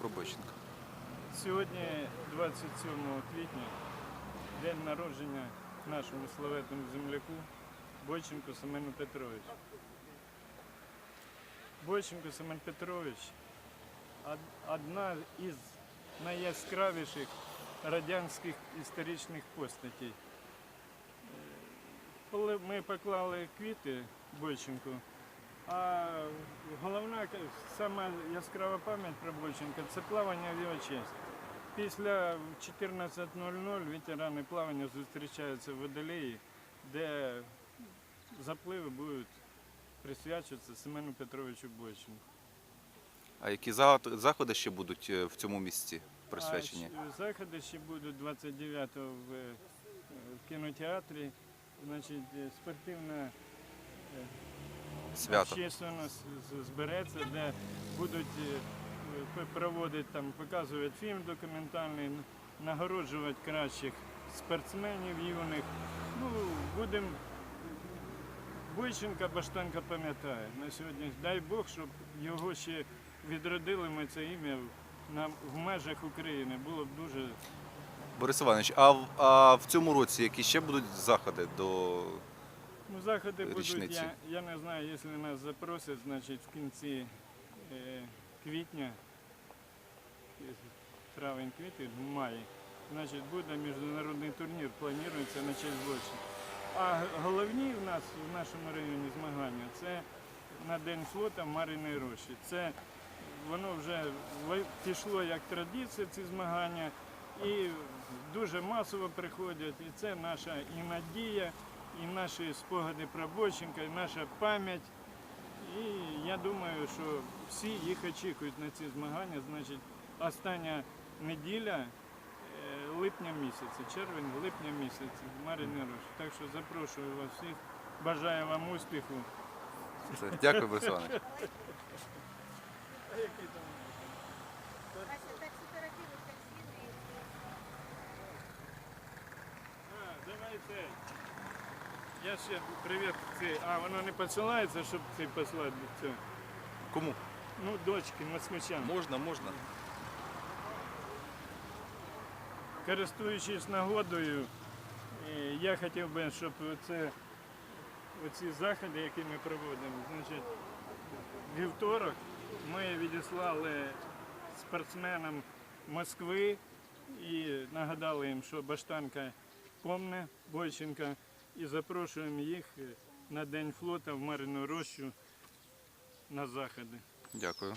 про Бойченка? Сьогодні, 27 квітня, день народження нашому славетному земляку Бойченку Семену Петровичу. Бойченко Семен Петрович одна із найяскравіших радянських історичних постатей. Коли ми поклали квіти Бойченку, а головна, к- сама яскрава пам'ять про Бойченка це плавання в його честь. Після 14.00 ветерани плавання зустрічаються в Водолеї, де запливи будуть присвячуватися Семену Петровичу Бойченку. А які заходи ще будуть е, в цьому місці присвячені? А заходи ще будуть 29-го в, е, в кінотеатрі. Значить, е, спортивна Свято. общественность збереться, де будуть е, проводити там, показувати фільм документальний, нагороджувати кращих спортсменів юних. Ну, будемо. Бойченка Баштанка пам'ятає на сьогодні. Дай Бог, щоб його ще відродили ми це ім'я в межах України. Було б дуже Борис Іванович, а в, а в цьому році які ще будуть заходи до Ну, заходи будуть, річниці. я, я не знаю, якщо нас запросять, значить в кінці е, квітня, травень квітень, в маї, значить буде міжнародний турнір, планується на честь Бочі. А головні в нас в нашому районі змагання це на День флота в Маріної Рощі. Це воно вже ви- пішло як традиція, ці змагання, і дуже масово приходять. І це наша і надія, і наші спогади про Бойченка, і наша пам'ять. І я думаю, що всі їх очікують на ці змагання. Значить, остання неділя е, липня місяця, червень, липня місяця, Маріни Так що запрошую вас всіх, бажаю вам успіху. це? Дякую, Борис Іванович. Вася, так сфотографируй, как следует. А, давайте. Я ще привіт. Це, а, воно не посилається, щоб це послати до. Кому? Ну, дочки, москвичам. Можна, можна. Користуючись нагодою, е, я хотів би, щоб це, оці заходи, які ми проводимо, значить, вівторок ми відіслали спортсменам Москви і нагадали їм, що Баштанка помне Бойченка, і запрошуємо їх е, на День флота в Марину Рощу на заходи. Дякую.